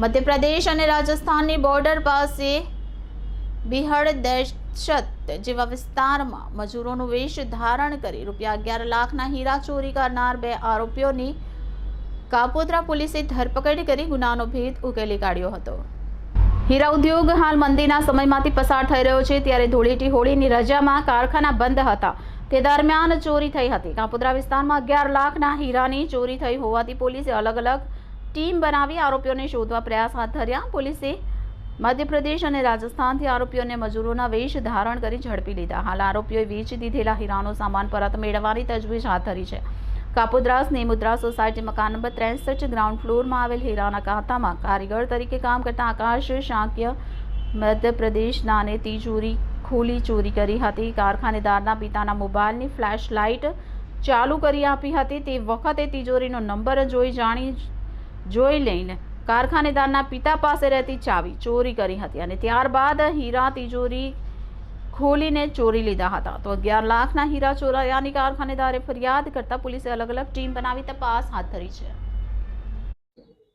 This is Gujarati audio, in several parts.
મધ્યપ્રદેશ અને રાજસ્થાનની બોર્ડર પાસે બિહડ દહેશત જેવા વિસ્તારમાં મજૂરોનું વેશ ધારણ કરી રૂપિયા અગિયાર લાખના હીરા ચોરી કરનાર બે આરોપીઓની કાપોદ્રા પોલીસે ધરપકડ કરી ગુનાનો ભેદ ઉકેલી કાઢ્યો હતો. હીરા ઉદ્યોગ હાલ મંદીના સમયમાંથી પસાર થઈ રહ્યો છે, ત્યારે ધૂળેટી હોળીની રજામાં કારખાના બંધ હતા. તે દરમિયાન ચોરી થઈ હતી. કાપોદ્રા વિસ્તારમાં અગિયાર લાખના હીરાની ચોરી થઈ હોવાથી પોલીસે અલગ અલગ ટીમ બનાવી આરોપીઓને શોધવા પ્રયાસ હાથ ધર્યા. પોલીસે મધ્યપ્રદેશ અને રાજસ્થાનથી આરોપીઓને મજૂરોના વેશ ધારણ કરી ઝડપી લીધા. હાલ આરોપીઓએ વેચી દીધેલા હીરાનો સામાન પરત મેળવવાની તજવીજ હાથ ધરી છે. કાપોદ્રાસ નેમુદ્રા સોસાયટી મકાન નંબર ત્રેસઠ ગ્રાઉન્ડ ફ્લોરમાં આવેલ હીરાના ખાતામાં કારીગર તરીકે કામ કરતા આકાશ શાક્ય મધ્યપ્રદેશનાને તિજોરી ખોલી ચોરી કરી હતી. કારખાનેદારના પિતાના મોબાઈલની ફ્લેશ લાઇટ ચાલુ કરી આપી હતી. તે વખતે તિજોરીનો નંબર જોઈ જાણી જોઈ લઈને કારખાનેદારના પિતા પાસે રહેતી ચાવી ચોરી કરી હતી અને ત્યારબાદ હીરા તિજોરી ખોલીને ચોરી લીધા હતા. તો અગિયાર લાખના હીરા ચોરાયાની કારખાનેદારે ફરિયાદ કરતા પોલીસે અલગ અલગ ટીમ બનાવી તપાસ હાથ ધરી છે.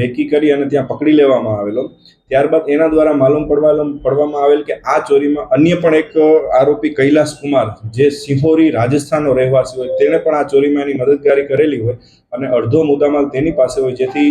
રેકી કરી અને ત્યાં પકડી લેવામાં આવેલો. ત્યારબાદ એના દ્વારા માલુમ પડવા પડવામાં આવેલ કે આ ચોરીમાં અન્ય પણ એક આરોપી કૈલાસ કુમાર, જે સિહોરી રાજસ્થાનનો રહેવાસી હોય, તેણે પણ આ ચોરીમાં એની મદદગારી કરેલી હોય અને અડધો મુદ્દામાલ તેની પાસે હોય, જેથી